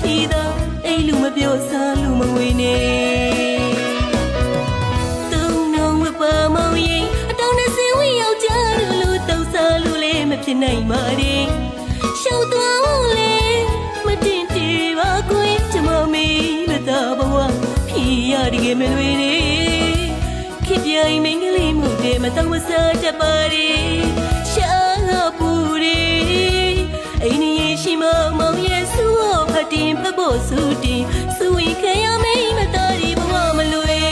ဖြေတော့အဲ့လူမပြောစားလူမဝေနေတုံလုံးဝပါမောင်ရင်အတောင်နဲ့စင်ဝယောက်ျားလူလူတောက်စားလူလေးမဖြစ်နိုင်ပါနဲ့ရှောက်သွား မှုတဲ့မတော်မဆာတပါရီရှာပူရီအိမ်ကြီးရှိမမောင်ရဲ့ဆူဖတ်တင်ဖတ်ဖို့ဆူတင်ဆူရင်ခဲရမိမတော်ဒီဘဝမလွေ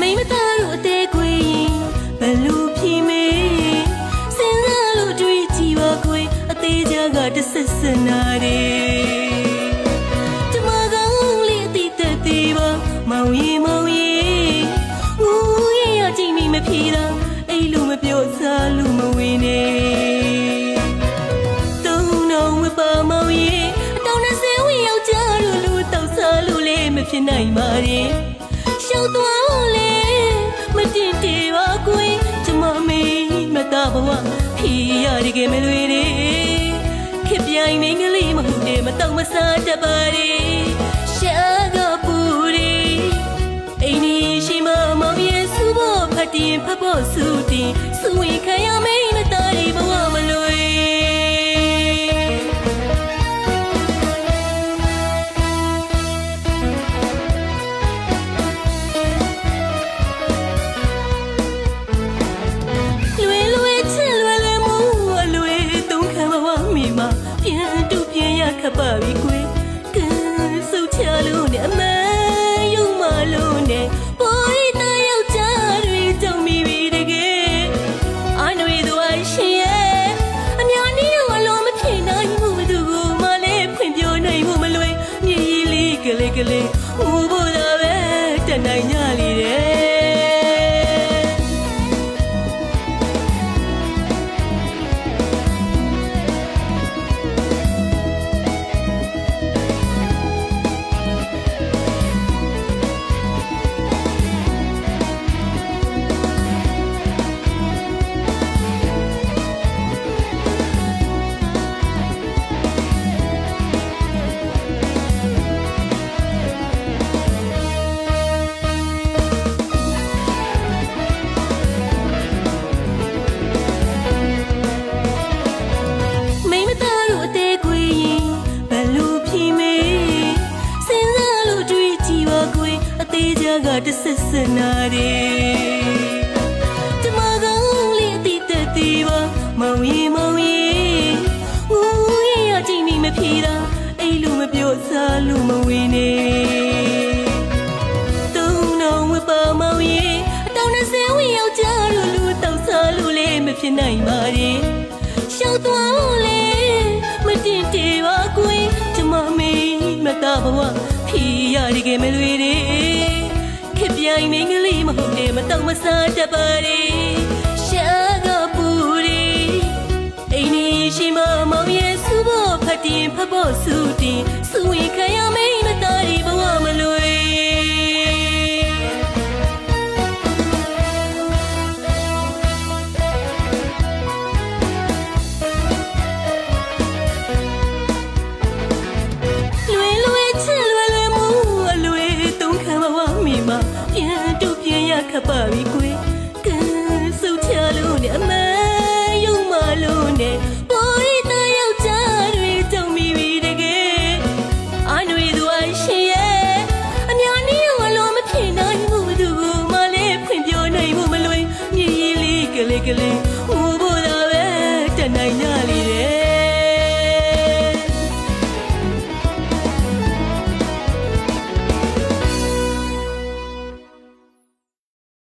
မိမသားတို့အသေးခွေရင်ဘလူဖြီမေးစဉ်းစားလို့တွေးကြည့်ပါခွေအသေးချာကတဆက်စနာတ မောင်ရင်မောင်ရင်ဦးရရကြည့်မိမဖြေတော့အဲ့လိုမပြောစားလို့မဝင်နေတုံးလုံးမပါမောင်ရင်အတောင်နဲ့ဆဲဝင်ယောက်ျားတို့လူတောက်စားလို့လည်းမဖြစ်နိုင်ပါနဲ့ရှောက်သွားလေမတင်တေပါကွင်ကျမမေးမတော်ဘဝဖြီရတကယ်မလွေနေခစ်ပြိုင်မင်းကလေးမဟုတ်တယ်မတော့မစားတပါရီရှာ တ်တင်ဖတ်ဖို့စုတင်စုဝင်ခံရမင်း လေးက ကတဆက်စနာတယ်ကျမကောင်းလေးအတိတ်သက်သေးပါမောင်ရင်မောင်ရင်ဦးရရကြည့်မိမဖြေတာအဲ့လိုမပြောစားလို့မဝင်နေတုံးလုံးဝပါမောင်ရင်အတောင်နဲ့ဆဲဝင်ယောက်ျားတို့လူတောက်စားလို့လည်းမဖြစ်နိုင်ပါနဲ့ရှောက်သွားလေမတင်တေပါကွင်ကျမမေးမတော်ဘဝဖြီရတကယ်မလွေနေ ခစ်ပြိုင်မင်းကလေးမဟုတ်တယ်မတော့မစားတပါရီ ပြန်ရခပ်ပါပြီကွယ်ကဲစုချလို့နဲ့အမယုံမလို့နဲ့ပေါ်ရီတယောက်ျားတွေကြောင့်မိပြီတကယ်အနွေသူအရှင်ရဲ့အများကြီးရောအလုံးမဖြစ်နိုင်ဘူးဘသူကမှလည်းဖွင့်ပြနိုင်မှုမလွယ်မြေကြီးလေးကလေးကလေးဟို